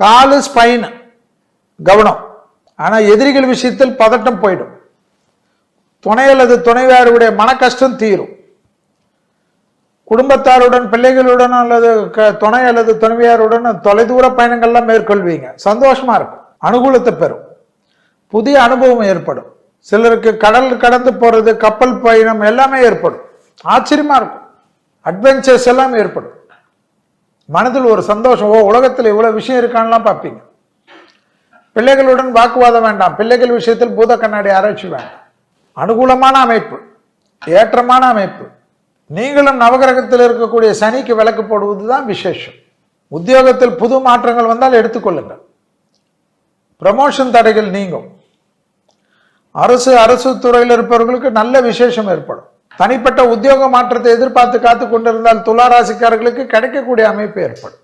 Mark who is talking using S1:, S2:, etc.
S1: காலு ஸ்பைன் கவனம். ஆனால் எதிரிகள் விஷயத்தில் பதட்டம் போயிடும். துணை அல்லது துணைவியாருடைய மன கஷ்டம் தீரும். குடும்பத்தாருடன் பிள்ளைகளுடன் அல்லது க- துணை அல்லது துணைவியாருடன் தொலைதூர பயணங்கள்லாம் மேற்கொள்வீங்க. சந்தோஷமா இருக்கும். அனுகூலத்தை பெறும். புதிய அனுபவம் ஏற்படும். சிலருக்கு கடல் கடந்து போறது கப்பல் பயணம் எல்லாமே ஏற்படும். ஆச்சரியமா இருக்கும். அட்வென்ச்சர்ஸ் எல்லாம் ஏற்படும். மனதில் ஒரு சந்தோஷம் ஓ உலகத்தில் இவ்வளவு விஷயம் இருக்கான்லாம் பார்ப்பீங்க. பிள்ளைகளுடன் வாக்குவாதம் வேண்டாம். பிள்ளைகள் விஷயத்தில் பூத கண்ணாடி ஆராய்ச்சி வேண்டாம். அனுகூலமான அமைப்பு ஏற்றமான அமைப்பு. நீங்களும் நவகிரகத்தில் இருக்கக்கூடிய சனிக்கு விளக்கு போடுவதுதான் விசேஷம். உத்தியோகத்தில் புது மாற்றங்கள் வந்தால் எடுத்துக்கொள்ளுங்கள். ப்ரமோஷன் தடைகள் நீங்கும். அரசு அரசு துறையில் இருப்பவர்களுக்கு நல்ல விசேஷம் ஏற்படும். தனிப்பட்ட உத்தியோக மாற்றத்தை எதிர்பார்த்து காத்து கொண்டிருந்தால் துலா ராசிக்காரர்களுக்கு கிடைக்கக்கூடிய அமைப்பு ஏற்படும்.